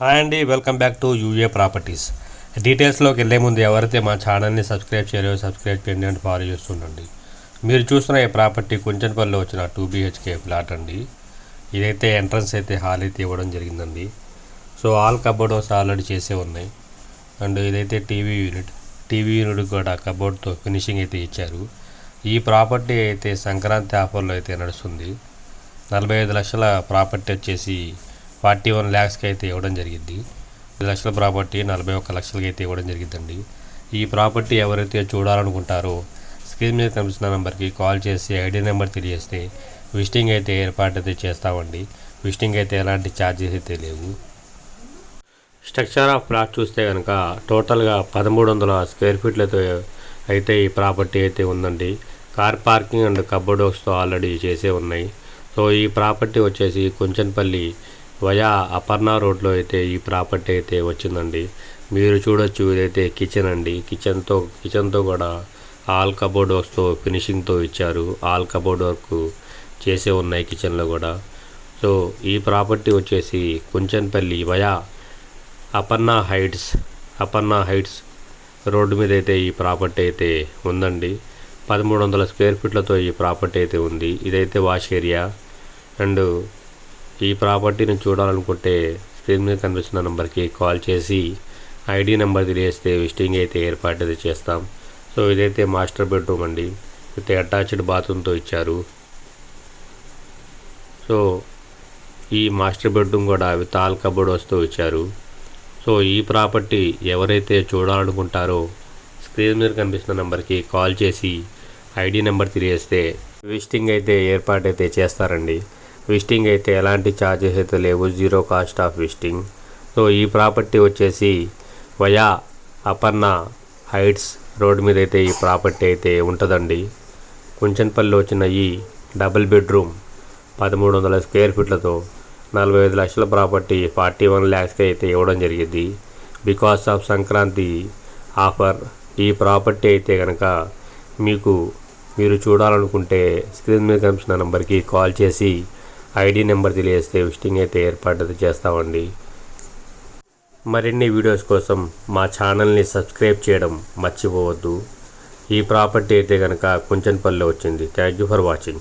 Hi అండి welcome back to U A properties డీటెయిల్స్లోకి వెళ్ళే ముందు ఎవరైతే మా ఛానల్ని సబ్స్క్రైబ్ చేయలేదో సబ్స్క్రైబ్ చేయండి అంటే ఫాలో చేస్తుండండి. మీరు చూస్తున్న ఈ ప్రాపర్టీ కుంచన్పల్లిలో వచ్చిన టూ బీహెచ్కే ఫ్లాట్ అండి. ఇదైతే ఎంట్రన్స్ అయితే హాల్ అయితే ఇవ్వడం జరిగిందండి. సో ఆల్ కబోర్డ్స్ ఆల్రెడీ చేసే ఉన్నాయి. అండ్ ఇదైతే టీవీ యూనిట్. టీవీ యూనిట్ కూడా కబోర్డ్తో ఫినిషింగ్ అయితే ఇచ్చారు. ఈ ప్రాపర్టీ అయితే సంక్రాంతి ఆఫర్లో అయితే నడుస్తుంది. నలభై ఐదు లక్షల ప్రాపర్టీ వచ్చేసి ఫార్టీ వన్ ల్యాక్స్కి అయితే ఇవ్వడం జరిగింది. లక్షల ప్రాపర్టీ నలభై ఒక్క లక్షలకి అయితే ఇవ్వడం జరిగిందండి. ఈ ప్రాపర్టీ ఎవరైతే చూడాలనుకుంటారో స్క్రీన్ మీద కనిపిస్తున్న నెంబర్కి కాల్ చేసి ఐడి నెంబర్ తెలియజేస్తే విజిటింగ్ అయితే ఏర్పాటు అయితే చేస్తామండి. విజిటింగ్ అయితే ఎలాంటి ఛార్జెస్ అయితే లేవు. స్ట్రక్చర్ ఆఫ్ ప్లాట్ చూస్తే కనుక టోటల్గా పదమూడు వందల స్క్వేర్ ఫీట్లతో అయితే ఈ ప్రాపర్టీ అయితే ఉందండి. కార్ పార్కింగ్ అండ్ కబోర్డ్స్తో ఆల్రెడీ చేసే ఉన్నాయి. సో ఈ ప్రాపర్టీ వచ్చేసి కుంచన్పల్లి వయా అపర్ణ రోడ్లో అయితే ఈ ప్రాపర్టీ అయితే వచ్చిందండి. మీరు చూడొచ్చు ఇదైతే కిచెన్ అండి. కిచెన్తో కిచెన్తో కూడా ఆల్ కబోర్డ్ వర్క్స్తో ఫినిషింగ్తో ఇచ్చారు. ఆల్ కబోర్డ్ వర్క్ చేసే ఉన్నాయి కిచెన్లో కూడా. సో ఈ ప్రాపర్టీ వచ్చేసి Kunchanpalli via Aparna Heights Aparna Heights road మీద అయితే ఈ ప్రాపర్టీ అయితే ఉందండి. పదమూడు వందల స్క్వేర్ ఫీట్లతో ఈ ప్రాపర్టీ అయితే ఉంది. ఇదైతే వాష్ ఏరియా. అండ్ ఈ ప్రాపర్టీని చూడాలనుకుంటే స్క్రీన్ మీద కనిపిస్తున్న నెంబర్కి కాల్ చేసి ఐడి నెంబర్ తెలియస్తే విజిటింగ్ అయితే ఏర్పాటు అయితే చేస్తాం. సో ఇదైతే మాస్టర్ బెడ్రూమ్ అండి. అయితే అటాచ్డ్ బాత్రూమ్తో ఇచ్చారు. సో ఈ మాస్టర్ బెడ్రూమ్ కూడా విత్ ఆల్ కబోర్డ్ వస్తూ ఇచ్చారు. సో ఈ ప్రాపర్టీ ఎవరైతే చూడాలనుకుంటారో స్క్రీన్ మీద కనిపిస్తున్న నెంబర్కి కాల్ చేసి ఐడి నెంబర్ తెలియజేస్తే విజిటింగ్ అయితే ఏర్పాటు అయితే చేస్తారండి. విస్టింగ్ అయితే ఎలాంటి ఛార్జెస్ అయితే లేవు zero cost of visiting so ఈ ప్రాపర్టీ వచ్చేసి వయా అపర్ణ హైట్స్ రోడ్ మీద అయితే ఈ ప్రాపర్టీ అయితే ఉంటుందండి. కుంచన్పల్లిలో వచ్చిన ఈ డబుల్ బెడ్రూమ్ పదమూడు వందల స్క్వేర్ ఫీట్లతో నలభై ఐదు లక్షల ప్రాపర్టీ ఫార్టీ వన్ ల్యాక్స్కి అయితే ఇవ్వడం జరిగింది. బికాస్ ఆఫ్ సంక్రాంతి ఆఫర్ ఈ ప్రాపర్టీ అయితే కనుక మీకు మీరు చూడాలనుకుంటే స్క్రీన్ మీద కనిపిస్తున్న నెంబర్కి కాల్ చేసి ఐడి నెంబర్ తెలియజేస్తే విజిటింగ్ అయితే ఏర్పాటు చేస్తామండి. మరిన్ని వీడియోస్ కోసం మా ఛానల్ని సబ్స్క్రైబ్ చేయడం మర్చిపోవద్దు. ఈ ప్రాపర్టీ అయితే కనుక కుంచన్పల్లిలో వచ్చింది. Thank you for watching